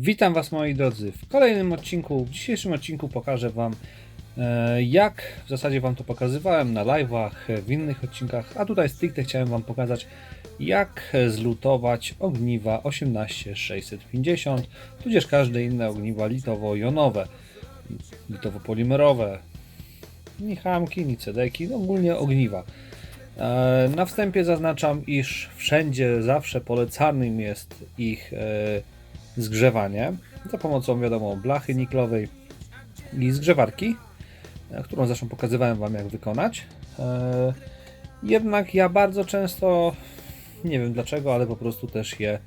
Witam Was moi drodzy w kolejnym odcinku. W dzisiejszym odcinku pokażę Wam e, jak w zasadzie Wam to pokazywałem na live'ach, w innych odcinkach, a tutaj stricte chciałem Wam pokazać jak zlutować ogniwa 18650 tudzież każde inne ogniwa litowo-jonowe, litowo-polimerowe, ni hamki, ni cedeki, no ogólnie ogniwa. E, Na wstępie zaznaczam, iż wszędzie zawsze polecanym jest ich e, zgrzewanie za pomocą, wiadomo, blachy niklowej i zgrzewarki, e, którą zresztą pokazywałem Wam, jak wykonać. E, Jednak ja bardzo często, nie wiem dlaczego, ale po prostu też je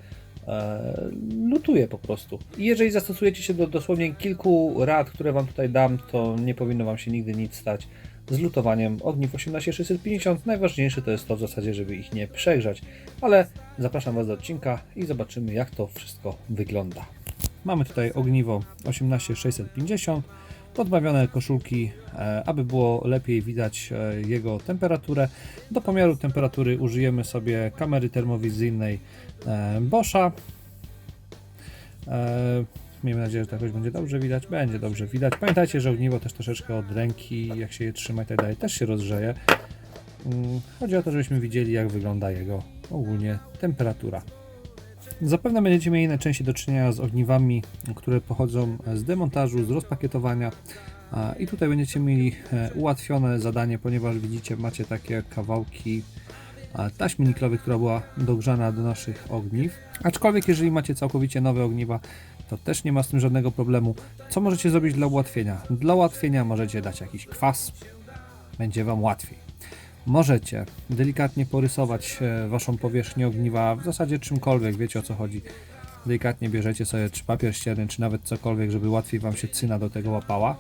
e, lutuję po prostu. I jeżeli zastosujecie się do dosłownie kilku rad, które Wam tutaj dam, to nie powinno Wam się nigdy nic stać z lutowaniem ogniw 18650. Najważniejsze to jest to w zasadzie, żeby ich nie przegrzać. Ale zapraszam Was do odcinka i zobaczymy jak to wszystko wygląda. Mamy tutaj ogniwo 18650, podbawione koszulki, e, aby było lepiej widać e, jego temperaturę. Do pomiaru temperatury użyjemy sobie kamery termowizyjnej e, Boscha. Miejmy nadzieję, że to jakoś będzie dobrze widać. Będzie dobrze widać. Pamiętajcie, że ogniwo też troszeczkę od ręki, jak się je trzyma i tak dalej, też się rozgrzeje. Mm, Chodzi o to, żebyśmy widzieli, jak wygląda jego ogólnie temperatura. Zapewne będziecie mieli najczęściej do czynienia z ogniwami, które pochodzą z demontażu, z rozpakietowania. I tutaj będziecie mieli e, ułatwione zadanie, ponieważ widzicie, macie takie kawałki taśmy niklowej, która była dogrzana do naszych ogniw. Aczkolwiek, jeżeli macie całkowicie nowe ogniwa, to też nie ma z tym żadnego problemu. Co możecie zrobić dla ułatwienia? Dla ułatwienia możecie dać jakiś kwas, będzie Wam łatwiej. Możecie delikatnie porysować e, Waszą powierzchnię ogniwa, w zasadzie czymkolwiek, wiecie o co chodzi. Delikatnie bierzecie sobie czy papier ścierny, czy nawet cokolwiek, żeby łatwiej Wam się cyna do tego łapała.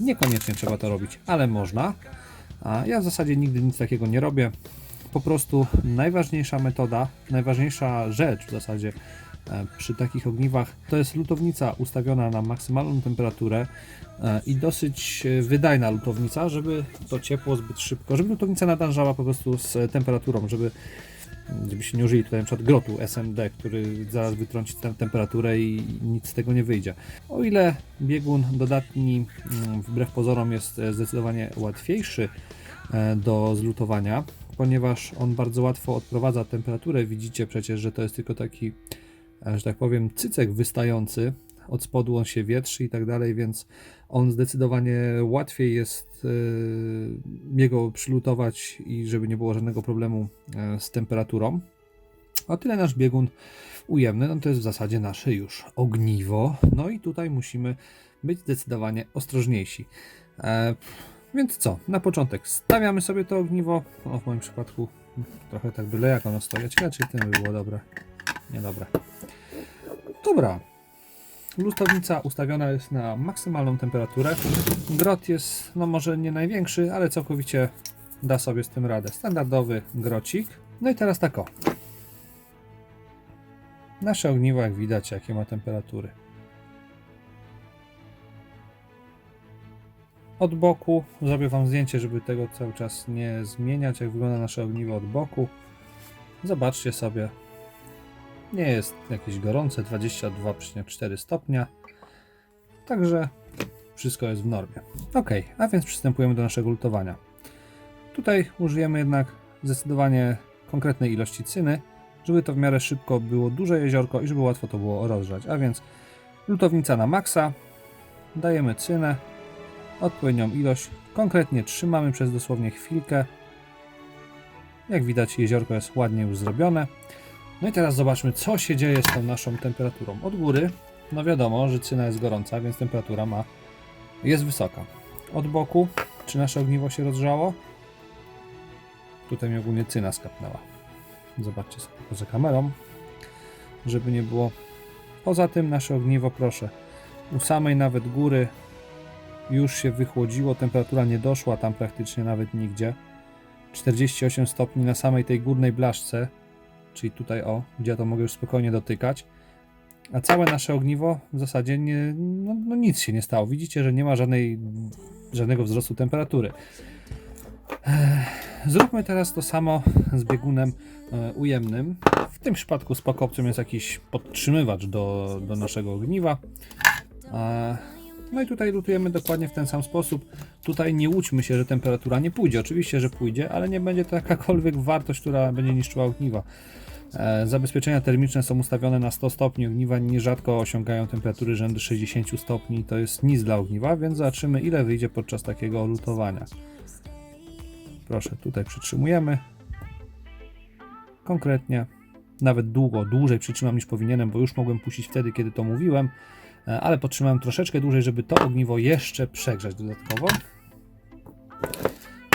Niekoniecznie trzeba to robić, ale można. A ja w zasadzie nigdy nic takiego nie robię. Po prostu najważniejsza metoda, najważniejsza rzecz w zasadzie przy takich ogniwach to jest lutownica ustawiona na maksymalną temperaturę e, i dosyć e, wydajna lutownica, żeby to ciepło zbyt szybko, żeby lutownica nadążała po prostu z e, temperaturą, żeby żebyście nie użyli tutaj przykład grotu SMD, który zaraz wytrąci tę temperaturę i nic z tego nie wyjdzie. O ile biegun dodatni mm, wbrew pozorom jest e, zdecydowanie łatwiejszy e, do zlutowania, ponieważ on bardzo łatwo odprowadza temperaturę. Widzicie przecież, że to jest tylko taki, e, że tak powiem, cycek wystający. Od spodu on się wietrzy i tak dalej, więc on zdecydowanie łatwiej jest e, jego przylutować i żeby nie było żadnego problemu e, z temperaturą. O tyle nasz biegun ujemny, no to jest w zasadzie nasze już ogniwo. No i tutaj musimy być zdecydowanie ostrożniejsi. E, więc co, na początek stawiamy sobie to ogniwo. O, w moim przypadku trochę tak byle jak ono stoi. Ciekawe, czy tym by było dobre. Niedobre. Dobra. Lustownica ustawiona jest na maksymalną temperaturę. Grot jest, no może nie największy, ale całkowicie da sobie z tym radę. Standardowy grocik. No i teraz tak o. Nasze ogniwo, jak widać, jakie ma temperatury. Od boku zrobię Wam zdjęcie, żeby tego cały czas nie zmieniać, jak wygląda nasze ogniwo od boku. Zobaczcie sobie. Nie jest jakieś gorące, 22,4 stopnia. Także wszystko jest w normie. Ok, a więc przystępujemy do naszego lutowania. Tutaj użyjemy jednak zdecydowanie konkretnej ilości cyny, żeby to w miarę szybko było duże jeziorko i żeby łatwo to było rozgrzać. A więc lutownica na maksa, dajemy cynę, odpowiednią ilość, konkretnie trzymamy przez dosłownie chwilkę. Jak widać jeziorko jest ładnie już zrobione. No i teraz zobaczmy co się dzieje z tą naszą temperaturą. Od góry, no wiadomo, że cyna jest gorąca, więc temperatura ma jest wysoka. Od boku, czy nasze ogniwo się rozgrzało? Tutaj mi ogólnie cyna skapnęła. Zobaczcie sobie poza kamerą, żeby nie było. Poza tym nasze ogniwo, proszę, u samej nawet góry już się wychłodziło, temperatura nie doszła tam praktycznie nawet nigdzie. 48 stopni na samej tej górnej blaszce, czyli tutaj o, gdzie ja to mogę już spokojnie dotykać. A całe nasze ogniwo w zasadzie nie, no, no nic się nie stało. Widzicie, że nie ma żadnej, żadnego wzrostu temperatury. Zróbmy teraz to samo z biegunem e, ujemnym. W tym przypadku spokowcem jest jakiś podtrzymywacz do, do naszego ogniwa. No i tutaj lutujemy dokładnie w ten sam sposób. Tutaj nie łudźmy się, że temperatura nie pójdzie. Oczywiście, że pójdzie, ale nie będzie to jakakolwiek wartość, która będzie niszczyła ogniwa. E, Zabezpieczenia termiczne są ustawione na 100 stopni. Ogniwa nierzadko osiągają temperatury rzędu 60 stopni. To jest nic dla ogniwa, więc zobaczymy ile wyjdzie podczas takiego lutowania. Proszę, tutaj przytrzymujemy. Konkretnie. Nawet długo, dłużej przytrzymam niż powinienem, bo już mogłem puścić wtedy, kiedy to mówiłem, ale podtrzymałem troszeczkę dłużej, żeby to ogniwo jeszcze przegrzać dodatkowo.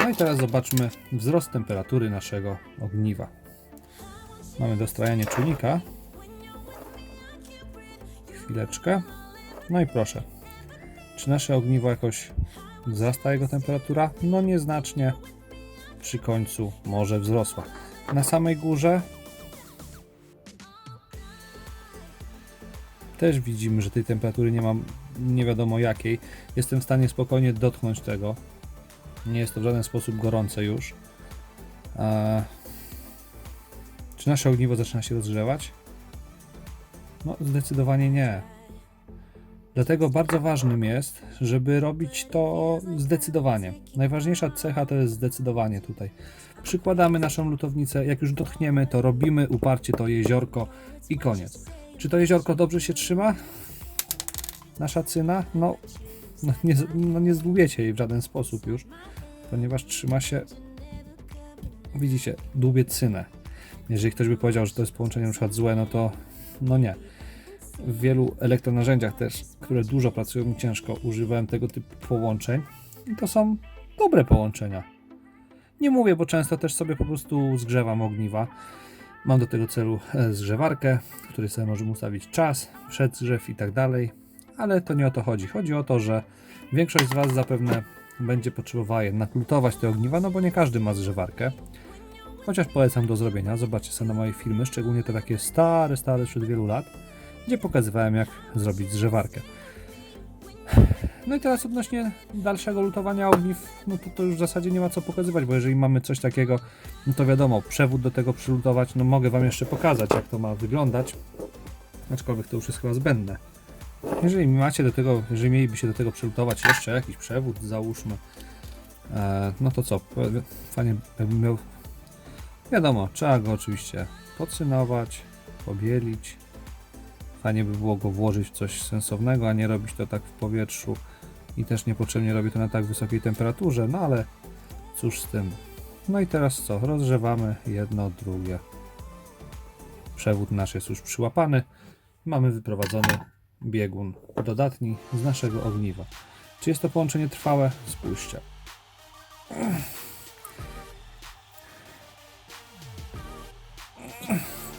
No i teraz zobaczmy wzrost temperatury naszego ogniwa. Mamy dostrajanie czujnika. Chwileczkę. No i proszę. Czy nasze ogniwo jakoś wzrasta jego temperatura? No nieznacznie. Przy końcu może wzrosła. Na samej górze też widzimy, że tej temperatury nie mam nie wiadomo jakiej. Jestem w stanie spokojnie dotknąć tego. Nie jest to w żaden sposób gorące już. Eee, czy nasze ogniwo zaczyna się rozgrzewać? No, zdecydowanie nie. Dlatego bardzo ważnym jest, żeby robić to zdecydowanie. Najważniejsza cecha to jest zdecydowanie tutaj. Przykładamy naszą lutownicę, jak już dotkniemy, to robimy uparcie to jeziorko i koniec. Czy to jeziorko dobrze się trzyma? Nasza cyna? No, no, nie, no nie zdłubiecie jej w żaden sposób już, ponieważ trzyma się, widzicie, dłubie cynę. Jeżeli ktoś by powiedział, że to jest połączenie na przykład złe, no to no nie. W wielu elektronarzędziach też, które dużo pracują i ciężko, używałem tego typu połączeń i to są dobre połączenia. Nie mówię, bo często też sobie po prostu zgrzewam ogniwa. Mam do tego celu e, zgrzewarkę, w której sobie możemy ustawić czas, przedzgrzew i tak dalej, ale to nie o to chodzi. Chodzi o to, że większość z Was zapewne będzie potrzebowała jednak lutować te ogniwa, no bo nie każdy ma zgrzewarkę. Chociaż polecam do zrobienia. Zobaczcie sobie na moje filmy, szczególnie te takie stare, stare sprzed wielu lat, gdzie pokazywałem jak zrobić zgrzewarkę. No i teraz odnośnie dalszego lutowania ogniw, no to, to już w zasadzie nie ma co pokazywać, bo jeżeli mamy coś takiego, no to wiadomo, przewód do tego przylutować, no mogę Wam jeszcze pokazać, jak to ma wyglądać, aczkolwiek to już jest chyba zbędne. Jeżeli macie do tego, jeżeli mielibyście do tego przylutować jeszcze jakiś przewód, załóżmy, e, no to co, fajnie bym miał, wiadomo, trzeba go oczywiście podsynować, pobielić, Fajnie by było go włożyć w coś sensownego, a nie robić to tak w powietrzu. I też niepotrzebnie robię to na tak wysokiej temperaturze, no ale cóż z tym. No i teraz co? Rozgrzewamy jedno, drugie. Przewód nasz jest już przyłapany. Mamy wyprowadzony biegun dodatni z naszego ogniwa. Czy jest to połączenie trwałe? Spójrzcie.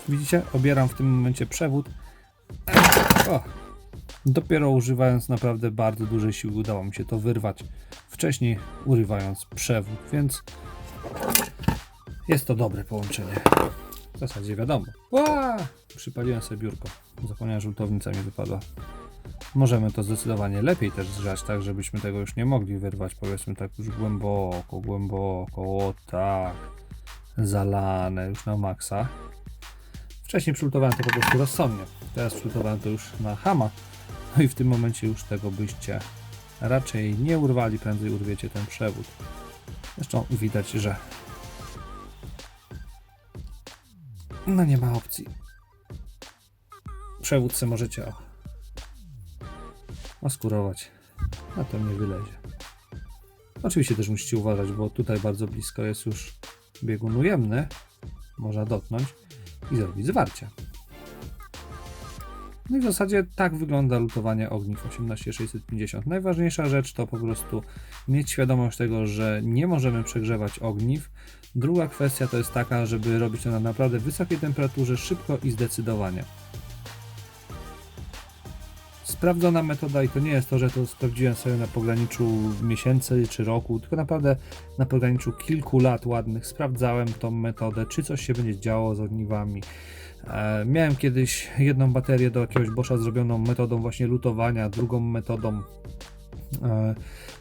Widzicie? Obieram w tym momencie przewód. O, dopiero używając naprawdę bardzo dużej siły udało mi się to wyrwać. Wcześniej urywając przewód, więc jest to dobre połączenie. W zasadzie wiadomo. Ła! Przypaliłem sobie biurko. Zapomniałem, że żółtownica mi wypadła. Możemy to zdecydowanie lepiej też zgrzać, tak żebyśmy tego już nie mogli wyrwać, powiedzmy tak już głęboko, głęboko, o tak, zalane już na maksa. Wcześniej przylutowałem to po prostu rozsądnie. Teraz przylutowałem to już na hama. No i w tym momencie już tego byście raczej nie urwali, prędzej urwiecie ten przewód. Zresztą widać, że no nie ma opcji. Przewód se możecie oskurować, a to nie wylezie. Oczywiście też musicie uważać, bo tutaj bardzo blisko jest już biegun ujemny. Można dotknąć i zrobić zwarcie. No i w zasadzie tak wygląda lutowanie ogniw 18650. Najważniejsza rzecz to po prostu mieć świadomość tego, że nie możemy przegrzewać ogniw. Druga kwestia to jest taka, żeby robić to na naprawdę wysokiej temperaturze, szybko i zdecydowanie. Sprawdzona metoda i to nie jest to, że to sprawdziłem sobie na pograniczu miesięcy czy roku, tylko naprawdę na pograniczu kilku lat ładnych sprawdzałem tą metodę, czy coś się będzie działo z ogniwami. E, miałem kiedyś jedną baterię do jakiegoś Boscha zrobioną metodą właśnie lutowania, drugą metodą e,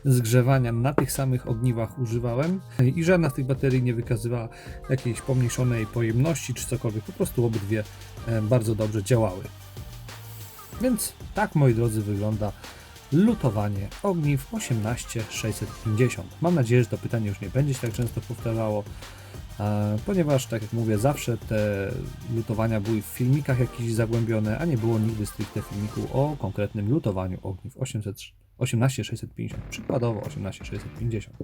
zgrzewania na tych samych ogniwach używałem i żadna z tych baterii nie wykazywała jakiejś pomniejszonej pojemności czy cokolwiek, po prostu obydwie e, bardzo dobrze działały. Więc tak, moi drodzy, wygląda lutowanie ogniw 18650. Mam nadzieję, że to pytanie już nie będzie się tak często powtarzało, e, ponieważ, tak jak mówię, zawsze te lutowania były w filmikach jakiś zagłębione, a nie było nigdy stricte filmiku o konkretnym lutowaniu ogniw 800, 18650, przykładowo 18650.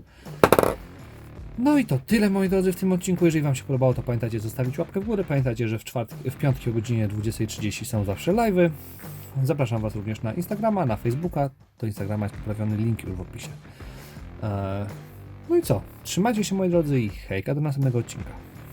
No i to tyle moi drodzy w tym odcinku. Jeżeli Wam się podobało, to pamiętajcie zostawić łapkę w górę. Pamiętajcie, że w, czwartki, w piątki o godzinie 20.30 są zawsze live'y. Zapraszam Was również na Instagrama, na Facebooka. Do Instagrama jest poprawiony link już w opisie. Eee, no i co? Trzymajcie się moi drodzy i hejka do następnego odcinka.